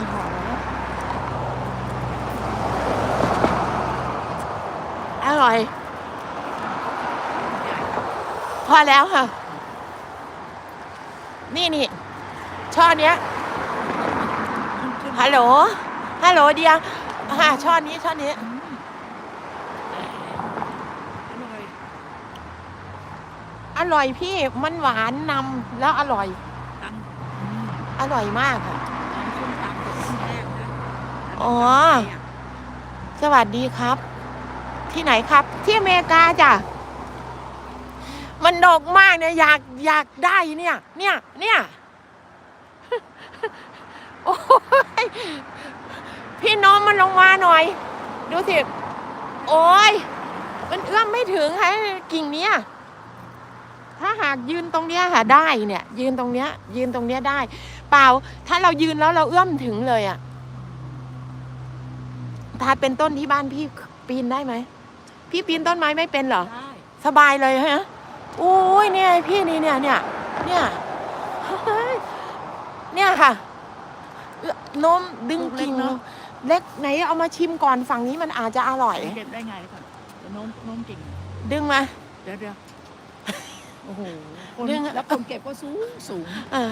อ๋ออร่อย พอแล้วค่ะ นี่นี่ช่อเนี้ย ฮัลโหล ฮัลโหลเดียค่ะช่อนี้ช่อนี้อร่อยอร่อยพี่มันหวานนำแล้วอร่อยตังอร่อยมากค่ะ ตังส้มตำกับส้มแรกนะ อ๋อ สวัสดีครับ ที่ไหนครับ ที่อเมริกาจ้ะ มันดกมากเนี่ยอยากอยากได้เนี่ย เนี่ย เนี่ยโอ้ยพี่น้องมันลงมาหน่อย ดูสิ โอ้ย มันเอื้อมไม่ถึงค่ะกิ่งเนี้ย ถ้าหากยืนตรงเนี้ยค่ะได้เนี่ย ยืนตรงเนี้ย ยืนตรงเนี้ยได้ เปล่า ถ้าเรายืนแล้วเราเอื้อมถึงเลยอะ ถ้าเป็นต้นที่บ้านพี่ปีนได้ไหม พี่ปีนต้นไม้ไม่เป็นเหรอ ได้สบายเลยฮะโอ้ยเนี่ยพี่นี่เนี่ยเนี่ยเนี่ยเฮ้ยเนี่ยค่ะเอื้อโน้มดึงกิ่งเล็กไหนเอามาชิมก่อนฝั่งนี้มันอาจจะอร่อย เก็บได้ไงก่อนเดี๋ยวโน้มโน้มกิ่งดึงมา เดี๋ยวเดี๋ยวโอ้โหคนดึง แล้วคนเก็บก็สูงสูงอะ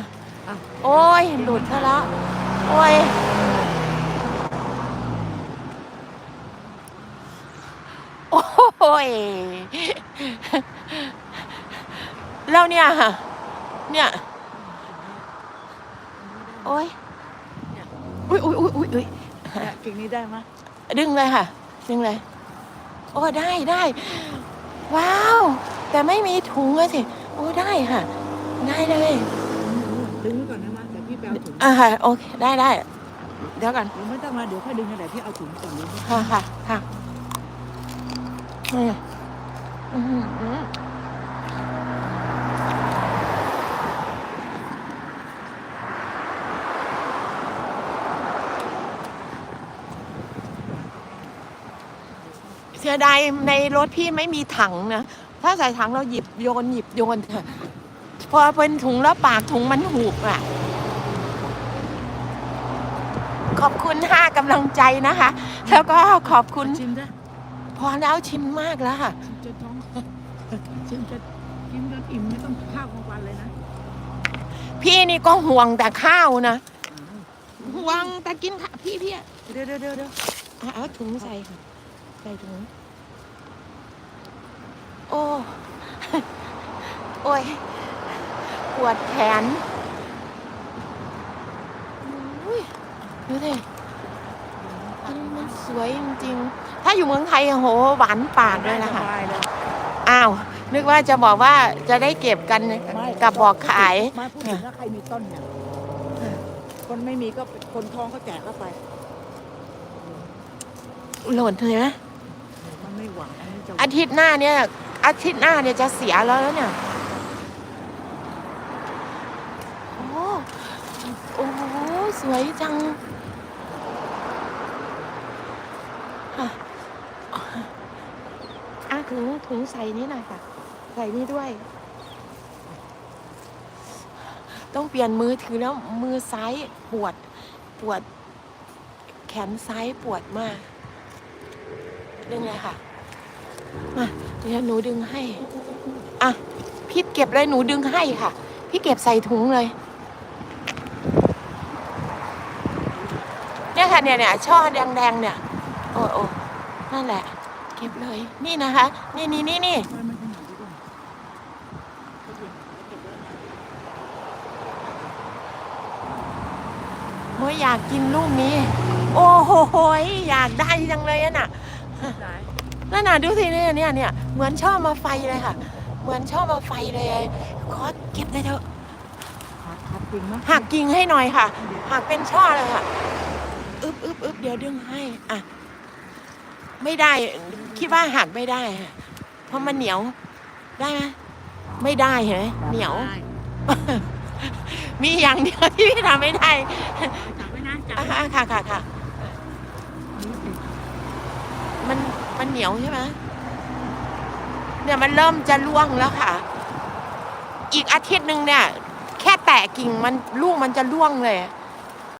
อะ โอ้ยหลุดซะแล้วโอ้ยโอ้ ยแล้วเนี่ยค่ะเนี่ยโอ้ยอุ้ยอุ้ยอุ้ยอุ้ยอุ้ยเนี่ยกิ่งนี้ได้ไหมยดึงเลยค่ะ ดึงเลย โอ้ได้ได้ว้าว แต่ไม่มีถุงอะสิ โอ้ได้ค่ะ ได้เลยดึงไว้ก่อนนะมาเดี๋ยวพี่ไปเอาถุงอ่าค่ะโอเคได้ได้เดี๋ยวก่อนเดี๋ยวไม่ต้องมาเดี๋ยวค่อยดึงกันเดี๋ยวพี่เอาถุงก่อนเลยค่ะค่ะค่ะอืมอืมอืม เสียดายในรถพี่ไม่มีถังนะ ถ้าใส่ถังเราหยิบโยนหยิบโยนเถอะพอเป็นถุงแล้วปากถุงมันหูกอะ ขอบคุณห้ากำลังใจนะคะ แล้วก็ขอบคุณชิมได้ พอแล้วชิมมากแล้วค่ะชิมจนท้องชิมจนกินจนอิ่มไม่ต้องข้าวกลางวันเลยนะพี่นี่ก็ห่วงแต่ข้าวนะ ห่วงแต่กินข้าวพี่พี่อะเดี๋ยวเดี๋ยวเดี๋ยวเดี๋ยวเอาเอาถุงใส่ค่ะใส่ถุงโอ้ โอ้ยปวดแขนอุ้ยดูสิมันสวยจริงๆ ถ้าอยู่เมืองไทยอะโหหวานปากเลยนะคะสบายเลยอ้าวนึกว่าจะบอกว่าจะได้เก็บกันไม่กับบอกขายไม่พูดถึงว่าใครมีต้นเนี่ยคนไม่มีก็คนท้องก็แจกเข้าไปหล่นเลยไหมมันไม่หวังอันนี้จะอาทิตย์หน้าเนี่ย อาทิตย์หน้าเนี่ยจะเสียแล้วแล้วเนี่ยโอ้โอ้โหสวยจังอะอะ ถุงถุงใส่นี่หน่อยค่ะ ใส่นี่ด้วย ต้องเปลี่ยนมือถือแล้วมือซ้ายปวดปวด แขนซ้ายปวดมากดึงเลยค่ะ มาเดี๋ยวหนูดึงให้ อะ พี่เก็บเลยหนูดึงให้ค่ะ พี่เก็บใส่ถุงเลย เนี่ยค่ะเนี่ยเนี่ยช่อแดงๆเนี่ย โอ้โอ้นั่นแหละ เก็บเลย นี่นะคะ นี่นี่นี่นี่ไม่ไม่ขนาดนี้ก่อนโอ้ยอยากกินลูกนี้ โอ้โหยอยากได้จังเลยอะน่ะได้นั่นน่ะดูสิเนี่ยเนี่ยเนี่ยเหมือนช่อมาไฟเลยค่ะ เหมือนช่อมาไฟเลยขอเก็บได้เถอะหักหักจริงมั้ยหักกิ่งให้หน่อยค่ะ หักเป็นช่อเลยค่ะ อึบอึบอึบเดี๋ยวดึงให้ อะ ไม่ได้ คิดว่าหักไม่ได้ค่ะเพราะมันเหนียวได้ไหมไม่ได้เห็นไหมเหนียว ได้มีอย่างเดียวที่พี่ทำไม่ได้จับไว้นะจับอะไว้อะค่ะค่ะค่ะนี่สิมันมันเหนียวใช่ไหมเนี่ยมันเริ่มจะร่วงแล้วค่ะ อีกอาทิตย์หนึ่งเนี่ย แค่แตะกิ่งมันลูกมันจะร่วงเลย